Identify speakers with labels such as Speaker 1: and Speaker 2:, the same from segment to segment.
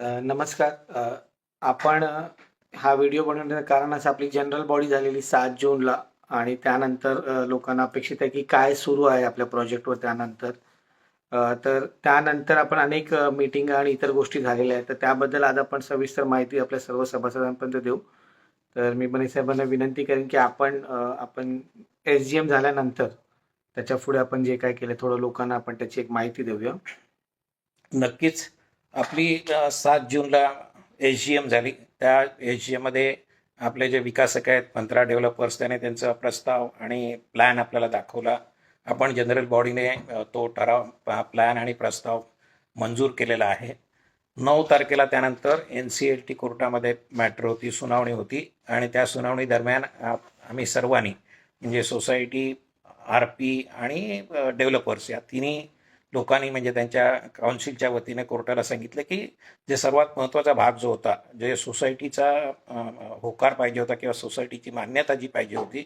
Speaker 1: नमस्कार. आपण हा व्हिडिओ बनवण्याचं कारण असं आपली जनरल बॉडी झालेली सात जूनला आणि त्यानंतर लोकांना अपेक्षित आहे की काय सुरू आहे आपल्या प्रोजेक्टवर त्यानंतर. तर त्यानंतर आपण अनेक मीटिंग आणि इतर गोष्टी झालेल्या आहेत. तर त्याबद्दल आज आपण सविस्तर माहिती आपल्या सर्व सभासदांपर्यंत देऊ. तर मी बने साहेबांना विनंती करेन की आपण आपण एस जी एम झाल्यानंतर त्याच्या पुढे आपण जे काय केलं थोडं लोकांना आपण त्याची एक माहिती देऊया.
Speaker 2: नक्कीच. आपली सात जूनला एच जी एम झाली. त्या एच जी एममध्ये आपले जे विकासक आहेत पंधरा डेव्हलपर्स त्याने त्यांचा प्रस्ताव आणि प्लॅन आपल्याला दाखवला. आपण जनरल बॉडीने तो ठराव प्लॅन आणि प्रस्ताव मंजूर केलेला आहे. नऊ तारखेला त्यानंतर एन सी एल टी कोर्टामध्ये मॅटर होती सुनावणी होती आणि त्या सुनावणी दरम्यान आम्ही सर्वांनी म्हणजे सोसायटी आर पी आणि डेव्हलपर्स या तिन्ही लोकांनी म्हणजे त्यांच्या काउन्सिलच्या वतीने कोर्टाला सांगितलं की जे सर्वात महत्त्वाचा भाग जो होता जे सोसायटीचा होकार पाहिजे होता किंवा सोसायटीची मान्यता जी पाहिजे होती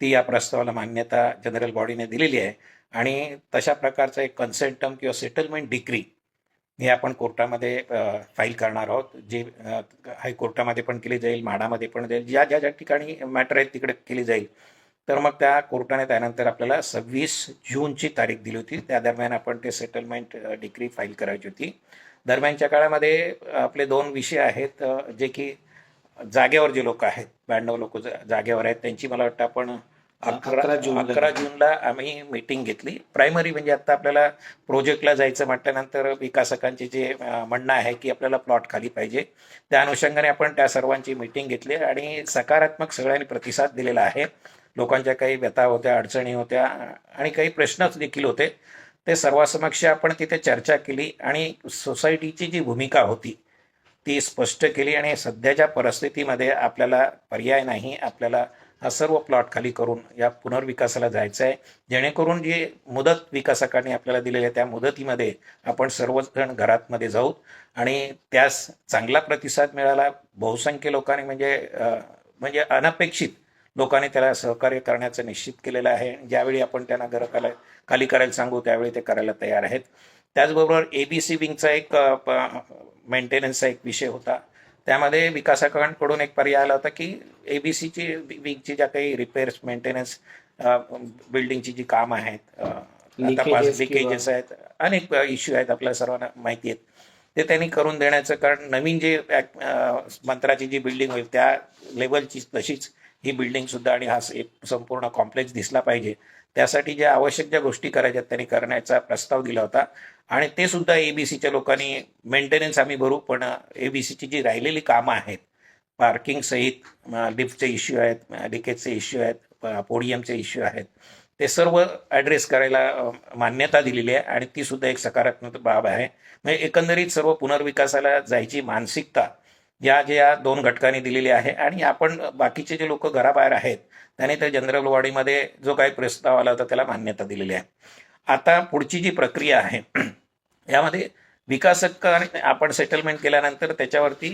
Speaker 2: ती या प्रस्तावाला मान्यता जनरल बॉडीने दिलेली आहे. आणि तशा प्रकारचा एक कन्सेंटम किंवा सेटलमेंट डिग्री हे आपण कोर्टामध्ये फाईल करणार आहोत. जे हायकोर्टामध्ये पण केली जाईल म्हाडामध्ये पण जाईल ज्या ज्या ज्या ठिकाणी मॅटर आहेत तिकडे केली जाईल. तर मग त्या कोर्टाने त्यानंतर आपल्याला सव्वीस जूनची तारीख दिली होती. त्या दरम्यान आपण ते सेटलमेंट डिग्री फाईल करायची होती. दरम्यानच्या काळामध्ये आपले दोन विषय आहेत जे की जागेवर जे लोक आहेत ब्याण्णव लोक जागेवर आहेत त्यांची मला वाटतं आपण
Speaker 1: अकरा जूनला.
Speaker 2: अकरा जूनला आम्ही मीटिंग घेतली. प्रायमरी म्हणजे आता आपल्याला प्रोजेक्टला जायचं म्हटल्यानंतर विकासकांचे जे म्हणणं आहे की आपल्याला प्लॉट खाली पाहिजे. त्या अनुषंगाने आपण त्या सर्वांची मीटिंग घेतली आणि सकारात्मक सगळ्यांनी प्रतिसाद दिलेला आहे. लोकांच्या काही व्यथा होत्या अडचणी होत्या आणि काही प्रश्नच देखील होते. ते सर्वासमक्ष आपण तिथे चर्चा केली आणि सोसायटीची जी भूमिका होती ती स्पष्ट केली आणि सध्याच्या परिस्थितीमध्ये आपल्याला पर्याय नाही. आपल्याला हा सर्व प्लॉट खाली करून या पुनर्विकासाला जायचं आहे जेणेकरून जी मुदत विकासकांनी आपल्याला दिलेली आहे त्या मुदतीमध्ये आपण सर्वजण घरातमध्ये जाऊ आणि त्यास चांगला प्रतिसाद मिळाला. बहुसंख्य लोकांनी म्हणजे म्हणजे अनपेक्षित लोकांनी त्याला सहकार्य करण्याचं निश्चित केलेलं आहे. ज्यावेळी आपण त्यांना घरं खाली खाली करायला सांगू त्यावेळी ते करायला तयार आहेत. त्याचबरोबर ए बी सी विंगचा एक मेंटेनन्सचा एक विषय होता. त्यामध्ये विकासकांकडून एक पर्याय आला होता की ए बी सीची विंगची ज्या काही रिपेअर्स मेंटेनन्स बिल्डिंगची जी कामं आहेत लिकेजेस आहेत अनेक इश्यू आहेत आपल्या सर्वांना माहिती आहेत. ते त्यांनी करून देण्याचं कारण नवीन जे मंत्राची जी बिल्डिंग होईल त्या लेवलची तशीच ही बिल्डिंग सुद्धा आणि हा एक संपूर्ण कॉम्प्लेक्स दिसला पाहिजे. त्यासाठी ज्या आवश्यक ज्या गोष्टी करायच्या त्यांनी करण्याचा प्रस्ताव दिला होता. आणि ते सुद्धा एबीसीच्या लोकांनी मेंटेनन्स आम्ही भरू पण एबीसीची जी राहिलेली कामं आहेत पार्किंग सहित लिफ्टचे इश्यू आहेत लिकेजचे इश्यू आहेत पोडियमचे इश्यू आहेत ते सर्व ॲड्रेस करायला मान्यता दिलेली आहे. आणि ती सुद्धा एक सकारात्मक बाब आहे. म्हणजे एकंदरीत सर्व पुनर्विकासाला जायची मानसिकता या ज्या दोन घटकांनी दिलेली आहे आणि आपण बाकीचे जे लोक घराबाहेर आहेत त्याने त्या जनरल बॉडीमध्ये जो काही प्रस्ताव आला होता त्याला मान्यता दिलेली आहे. आता पुढची जी प्रक्रिया आहे यामध्ये विकासक आपण सेटलमेंट केल्यानंतर त्याच्यावरती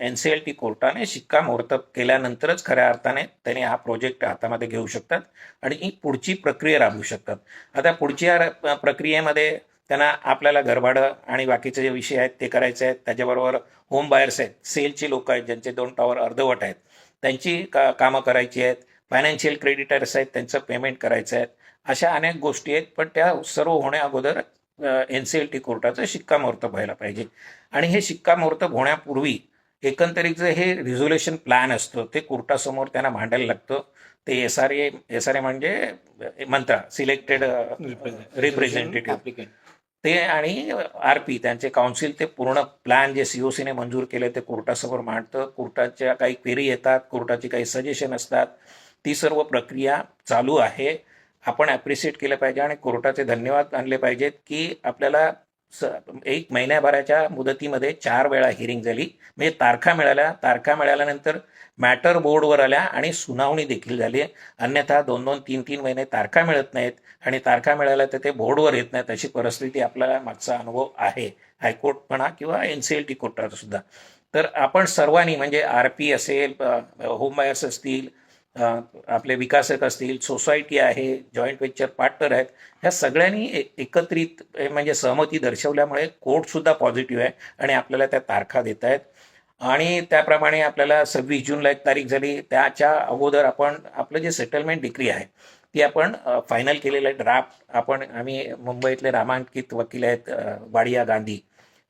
Speaker 2: एन सी एल टी कोर्टाने शिक्कामोर्तब केल्यानंतरच खऱ्या अर्थाने त्यांनी हा प्रोजेक्ट हातामध्ये घेऊ शकतात आणि ही पुढची प्रक्रिया राबवू शकतात. आता पुढच्या प्रक्रियेमध्ये त्यांना आपल्याला घरभाडं आणि बाकीचे जे विषय आहेत ते करायचे आहेत. त्याच्याबरोबर होम बायर्स आहेत. सेलची लोक आहेत ज्यांचे दोन टॉवर अर्धवट आहेत. त्यांची का कामं करायची आहेत. फायनान्शियल क्रेडिटर्स आहेत. त्यांचं पेमेंट करायचं आहे अशा अनेक गोष्टी आहेत. पण त्या सर्व होण्या अगोदर एन सी एल टी कोर्टाचं शिक्कामोर्तब व्हायला पाहिजे. आणि हे शिक्कामोर्तब होण्यापूर्वी एकंदरीत जे हे रिझोल्युशन प्लॅन असतं ते कोर्टासमोर त्यांना मांडायला लागतं. ते S R A S R A म्हणजे मंत्रा सिलेक्टेड रिप्रेझेंटेटिव्ह. ते आणि आर पी त्यांचे काउन्सिल ते पूर्ण प्लॅन जे सी ओ सीने मंजूर केले ते कोर्टासमोर मांडतं. कोर्टाच्या काही क्वेरी येतात कोर्टाची काही सजेशन असतात. ती सर्व प्रक्रिया चालू आहे. आपण ॲप्रिशिएट केलं पाहिजे आणि कोर्टाचे धन्यवाद आणले पाहिजेत की आपल्याला स एक महिन्याभराच्या मुदतीमध्ये चार वेळा हिअरिंग झाली. म्हणजे तारखा मिळाल्या. तारखा मिळाल्यानंतर मॅटर बोर्डवर आल्या आणि सुनावणी देखील झाली. अन्यथा दोन दोन तीन तीन महिने तारखा मिळत नाहीत आणि तारखा मिळाल्या तर ते बोर्डवर येत नाहीत अशी परिस्थिती आपल्याला मागचा अनुभव आहे. हायकोर्ट म्हणा किंवा एन सी एल टी कोर्टात सुद्धा. तर आपण सर्वांनी म्हणजे आर पी असेल होम बायर्स असतील आपले विकासक असतील सोसायटी आहे जॉईंट वेंचर पार्टनर आहेत ह्या सगळ्यांनी एकत्रित म्हणजे सहमती दर्शवल्यामुळे कोर्टसुद्धा पॉझिटिव्ह आहे आणि आपल्याला त्या तारखा देत आहेत. आणि त्याप्रमाणे आपल्याला सव्वीस जूनला एक तारीख झाली त्याच्या अगोदर आपण आपलं जे सेटलमेंट डिग्री आहे ती आपण फायनल केलेलं ड्राफ्ट आपण आम्ही मुंबईतले नामांकित वकील आहेत वाडिया गांधी.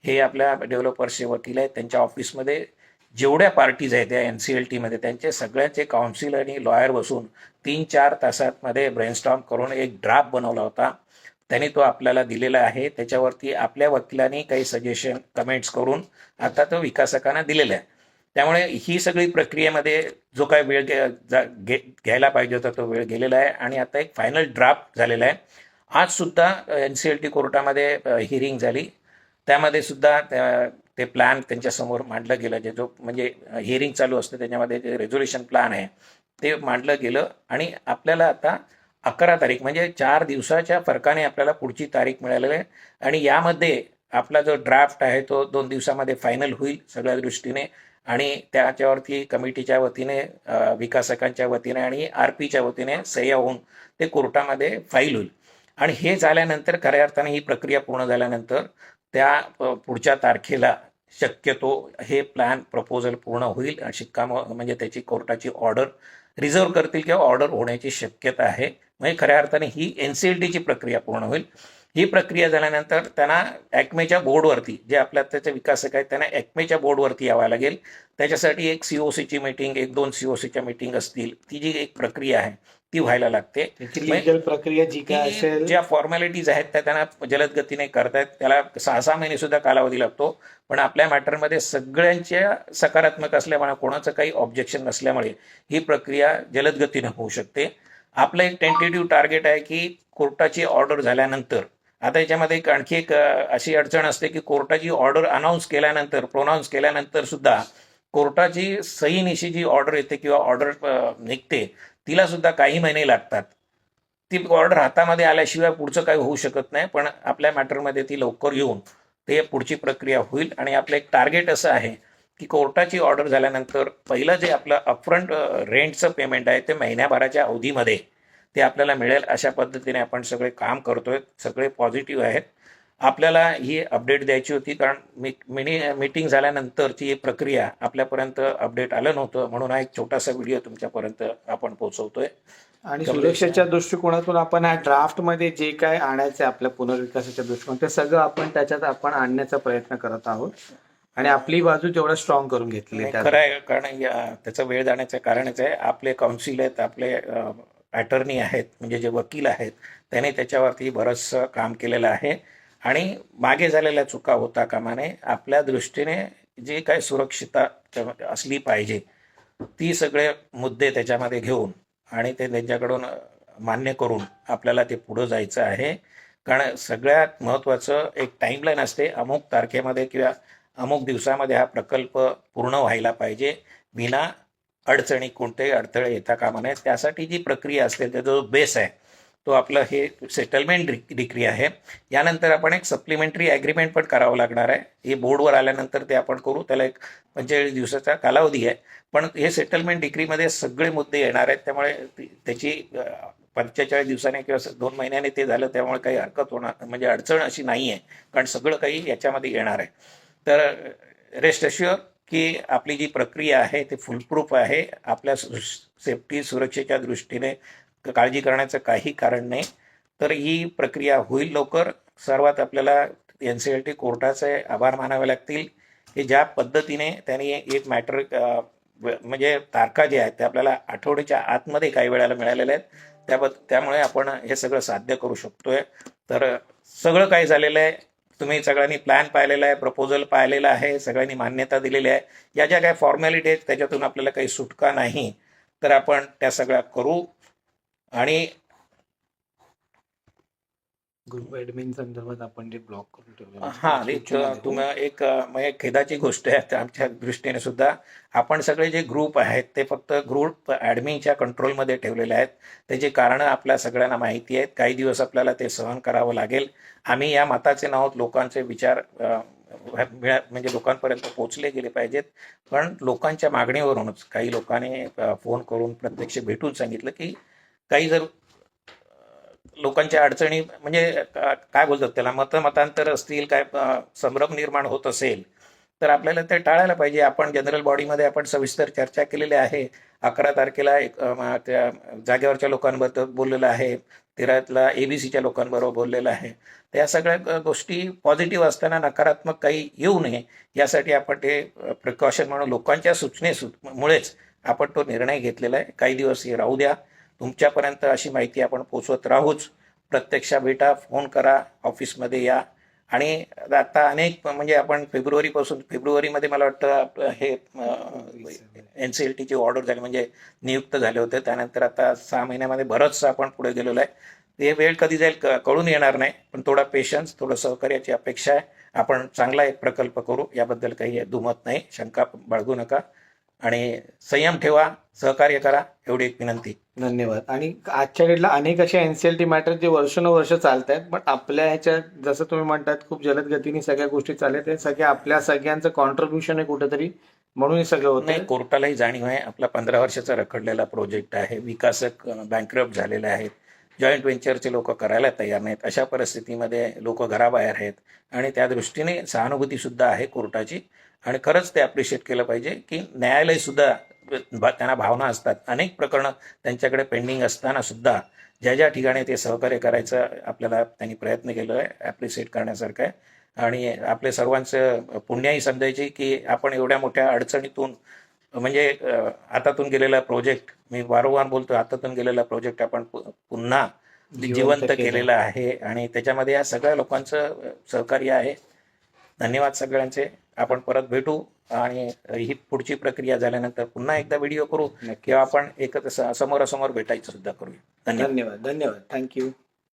Speaker 2: हे आपल्या डेव्हलपर्सचे वकील आहेत त्यांच्या ऑफिसमध्ये जेवढ्या पार्टीज आहेत त्या एन सी एल टीमध्ये त्यांचे सगळ्यांचे काउन्सिल आणि लॉयर बसून तीन चार तासांमध्ये ब्रेनस्टॉम करून एक ड्राफ्ट बनवला होता. त्यांनी तो आपल्याला दिलेला आहे. त्याच्यावरती आपल्या वकिलांनी काही सजेशन कमेंट्स करून आता तो विकासकांना दिलेला आहे. त्यामुळे ही सगळी प्रक्रियेमध्ये जो काय वेळ घे- जा- घ्यायला पाहिजे होता तो वेळ गेलेला आहे आणि आता एक फायनल ड्राफ्ट झालेला आहे. आज सुद्धा एन सी एल टी कोर्टामध्ये हिअरिंग झाली. त्यामध्ये सुद्धा त्या- ते प्लॅन त्यांच्यासमोर मांडलं गेलं. जे जो म्हणजे हिअरिंग चालू असतं त्याच्यामध्ये जे रेझोल्युशन प्लॅन आहे ते मांडलं गेलं. आणि आपल्याला आता अकरा तारीख म्हणजे चार दिवसाच्या फरकाने आपल्याला पुढची तारीख मिळालेली आहे. आणि यामध्ये आपला जो ड्राफ्ट आहे तो दोन दिवसामध्ये फायनल होईल सगळ्या दृष्टीने. आणि त्याच्यावरती कमिटीच्या वतीने विकासकांच्या वतीने आणि आर पीच्या वतीने सह्या होऊन ते कोर्टामध्ये फाईल होईल. आणि हे झाल्यानंतर खऱ्या अर्थाने ही प्रक्रिया पूर्ण झाल्यानंतर त्या पुढच्या तारखेला शक्यतो हे प्लॅन प्रपोजल पूर्ण होईल आणि शिक्काम म्हणजे त्याची कोर्टाची ऑर्डर रिझर्व्ह करतील किंवा ऑर्डर होण्याची शक्यता आहे. म्हणजे खऱ्या अर्थाने ही एन सी एल टीची प्रक्रिया पूर्ण होईल. ही प्रक्रिया झाल्यानंतर त्यांना ॲक्मेच्या बोर्डवरती जे आपल्या त्याचे विकासक आहेत त्यांना ॲक्मेच्या बोर्डवरती यावं लागेल. त्याच्यासाठी एक सी ओ सीची मीटिंग एक दोन सी ओ सीच्या मीटिंग असतील. ती जी एक प्रक्रिया आहे ती व्हायला लागते.
Speaker 1: लिगल प्रक्रिया जी काय असेल
Speaker 2: ज्या फॉर्मॅलिटीज आहेत त्या त्यांना जलद गतीने करतायत. त्याला सहा सहा महिने सुद्धा कालावधी लागतो. पण आपल्या मॅटरमध्ये सगळ्यांच्या सकारात्मक असल्यामुळे कोणाचं काही ऑब्जेक्शन नसल्यामुळे ही प्रक्रिया जलद गतीने होऊ शकते. आपलं एक टेंटेटिव्ह टार्गेट आहे की कोर्टाची ऑर्डर झाल्यानंतर. आता याच्यामध्ये एक आणखी एक अशी अडचण असते की कोर्टाची ऑर्डर अनाऊन्स केल्यानंतर प्रोनाऊन्स केल्यानंतर सुद्धा कोर्टाची सहीनिशी जी ऑर्डर येते किंवा ऑर्डर निघते. तिला सुद्धा काही महिने लागतात. ती ऑर्डर हातामध्ये आल्याशिवाय पुढचं काही होऊ शकत नाही पण आपल्या मॅटरमध्ये ती लवकर येऊन ते पुढची प्रक्रिया होईल. आणि आपलं एक टार्गेट असं आहे की कोर्टाची ऑर्डर झाल्यानंतर पहिलं जे आपलं अपफ्रंट रेंटचं पेमेंट आहे ते महिन्याभराच्या अवधीमध्ये ते आपल्याला मिळेल अशा पद्धतीने आपण सगळे काम करतोय सगळे पॉझिटिव्ह आहेत. आपल्याला ही अपडेट द्यायची होती कारण मी मिनी मीटिंग झाल्यानंतरची ही प्रक्रिया आपल्यापर्यंत अपडेट आलं नव्हतं. म्हणून हा एक छोटासा व्हिडिओ तुमच्यापर्यंत आपण पोहोचवतोय.
Speaker 1: आणि सुरक्षेच्या दृष्टिकोनातून आपण ह्या ड्राफ्टमध्ये जे काय आणायचं आहे आपल्या पुनर्विकासाच्या दृष्टिकोन ते सगळं आपण त्याच्यात आपण आणण्याचा प्रयत्न करत आहोत. आणि आपली बाजू तेवढं स्ट्रॉंग करून घेतली.
Speaker 2: खरं आहे कारण त्याचा वेळ जाण्याचं कारणच आहे. आपले काउन्सिल आहेत आपले अटर्नी आहेत म्हणजे जे वकील आहेत त्यांनी त्याच्यावरती बरंचसं काम केलेलं आहे. आणि मागे झालेल्या चुका होता कामा नये आपल्या दृष्टीने जी काय सुरक्षितता त्या- असली पाहिजे ती सगळे मुद्दे त्याच्यामध्ये घेऊन आणि ते त्यांच्याकडून मान्य करून आपल्याला ते पुढं जायचं आहे. कारण सगळ्यात महत्त्वाचं एक टाईमलाईन असते अमुक तारखेमध्ये किंवा अमुक दिवसामध्ये हा प्रकल्प पूर्ण व्हायला पाहिजे. विना अडचणी कोणतेही अडथळे येता कामा नये. त्यासाठी जी प्रक्रिया असते त्याचा जो बेस आहे तो आपलं हे सेटलमेंट डिक्री आहे. यानंतर आपण एक सप्लिमेंटरी ॲग्रीमेंट पण करावं लागणार आहे. हे बोर्डवर आल्यानंतर ते आपण करू. त्याला एक पंचेचाळीस दिवसाचा कालावधी आहे. पण हे सेटलमेंट डिक्रीमध्ये सगळे मुद्दे येणार आहेत. त्यामुळे त्याची पंचेचाळीस दिवसाने किंवा दोन महिन्याने ते झालं त्यामुळे काही हरकत होणार म्हणजे अडचण अशी नाही आहे कारण सगळं काही याच्यामध्ये येणार आहे. तर रेस्ट अश्युअर की आपली जी प्रक्रिया आहे ते फुलप्रूफ आहे. आपल्या सेफ्टी सुरक्षेच्या दृष्टीने काळजी करण्याचं काही कारण नाही. तर ही प्रक्रिया होईल लवकर. सर्वात आपल्याला एन सी एल टी कोर्टाचे आभार मानावे लागतील की ज्या पद्धतीने त्यांनी एक मॅटर म्हणजे तारखा जे आहेत ते आपल्याला आठवड्याच्या आतमध्ये काही वेळाला मिळालेल्या आहेत. त्याबद्द त्यामुळे आपण हे सगळं साध्य करू शकतोय. तर सगळं काही झालेलं आहे. तुम्ही सगळ्यांनी प्लॅन पाहिलेला आहे प्रपोजल पाहिलेला आहे सगळ्यांनी मान्यता दिलेली आहे. या ज्या काही फॉर्मॅलिटी आहेत त्याच्यातून आपल्याला काही सुटका नाही. तर आपण त्या सगळ्या करू. आणि
Speaker 1: ग्रुप ऍडमिन संदर्भात आपण जे ब्लॉक करून ठेवलं
Speaker 2: हा एक तुम्ही एक म्हणजे खेदाची गोष्ट आहे आमच्या दृष्टीने सुद्धा आपण सगळे जे ग्रुप आहेत ते फक्त ग्रुप ॲडमिनच्या कंट्रोलमध्ये ठेवलेले आहेत. त्याची कारणं आपल्या सगळ्यांना माहिती आहेत. काही दिवस आपल्याला ते सहन करावं लागेल. आम्ही या मताचे नाहोत लोकांचे विचार म्हणजे लोकांपर्यंत पोहोचले गेले पाहिजेत. पण लोकांच्या मागणीवरूनच काही लोकांनी फोन करून प्रत्यक्ष भेटून सांगितलं की काही जर लोकांच्या अडचणी म्हणजे का- काय बोलतात त्याला मतमतांतर असतील काय संभ्रम निर्माण होत असेल तर आपल्याला ते टाळायला पाहिजे. आपण जनरल बॉडीमध्ये आपण सविस्तर चर्चा केलेली आहे. अकरा तारखेला एक त्या जागेवरच्या लोकांबद्दल बोललेलं आहे. तेरातला एबीसीच्या लोकांबरोबर बोललेलं आहे. त्या सगळ्या गोष्टी पॉझिटिव्ह असताना नकारात्मक काही येऊ नये यासाठी आपण ते प्रिकॉशन म्हणून लोकांच्या सूचनेमुळेच आपण तो निर्णय घेतलेला आहे. काही दिवस हे राहू द्या. तुमच्यापर्यंत अशी माहिती आपण पोचवत राहूच. प्रत्यक्ष भेटा फोन करा ऑफिसमध्ये या. आणि आता अनेक म्हणजे आपण फेब्रुवारीपासून फेब्रुवारीमध्ये मला वाटतं हे एन सी एल टीची ऑर्डर झाली म्हणजे नियुक्त झाले होते. त्यानंतर आता सहा महिन्यामध्ये बरंचसं आपण पुढे गेलेलो आहे. ते वेळ कधी जाईल क- कळून येणार नाही. पण थोडा पेशन्स थोडं सहकार्याची अपेक्षा आहे. आपण चांगला एक प्रकल्प करू. याबद्दल काही दुमत नाही. शंका बाळगू नका. आणि संयम ठेवा. सहकार्य करा एवढी एक विनंती.
Speaker 1: धन्यवाद. आणि आजच्या डेटला अनेक असे एनसीएलटी मॅटर जे वर्षानुवर्ष चालत आहेत पण आपल्या ह्याच्यात जसं तुम्ही म्हणतात खूप जलद गतीने सगळ्या गोष्टी चालत आहेत. सगळ्या आपल्या सगळ्यांचं कॉन्ट्रीब्युशन आहे कुठेतरी म्हणून हे सगळं होतं
Speaker 2: नाही कोर्टालाही जाणीव आहे. आपला पंधरा वर्षाचा रखडलेला प्रोजेक्ट आहे. विकासक बँकरप्ट झालेले आहेत. जॉईंट व्हेंचरचे लोक करायला तयार नाहीत. अशा परिस्थितीमध्ये लोक घराबाहेर आहेत. आणि त्या दृष्टीने सहानुभूती सुद्धा आहे कोर्टाची. आणि खरंच ते अप्रिशिएट केलं पाहिजे की न्यायालय सुद्धा भा- त्यांना भावना असतात. अनेक प्रकरणं त्यांच्याकडे पेंडिंग असताना सुद्धा ज्या ज्या ठिकाणी ते सहकार्य करायचं आपल्याला त्यांनी प्रयत्न केलं आहे ॲप्रिशिएट करण्यासारखं आहे. आणि आपले सर्वांचं पुण्याही समजायची की आपण एवढ्या मोठ्या अडचणीतून म्हणजे अ, हातातून गेलेला प्रोजेक्ट मी वारंवार बोलतो हातातून गेलेला प्रोजेक्ट आपण पुन्हा
Speaker 1: जिवंत
Speaker 2: जिवंत
Speaker 1: केलं.
Speaker 2: केलेला आहे. आणि त्याच्यामध्ये या सगळ्या लोकांचं सहकार्य आहे. धन्यवाद सगळ्यांचे. आपण परत भेटू आणि ही पुढची प्रक्रिया झाल्यानंतर पुन्हा एकदा व्हिडिओ करू किंवा आपण एकत्र समोरासमोर भेटायचं सुद्धा करूया. धन्यवाद.
Speaker 1: धन्यवाद. धन्यवाद. थँक्यू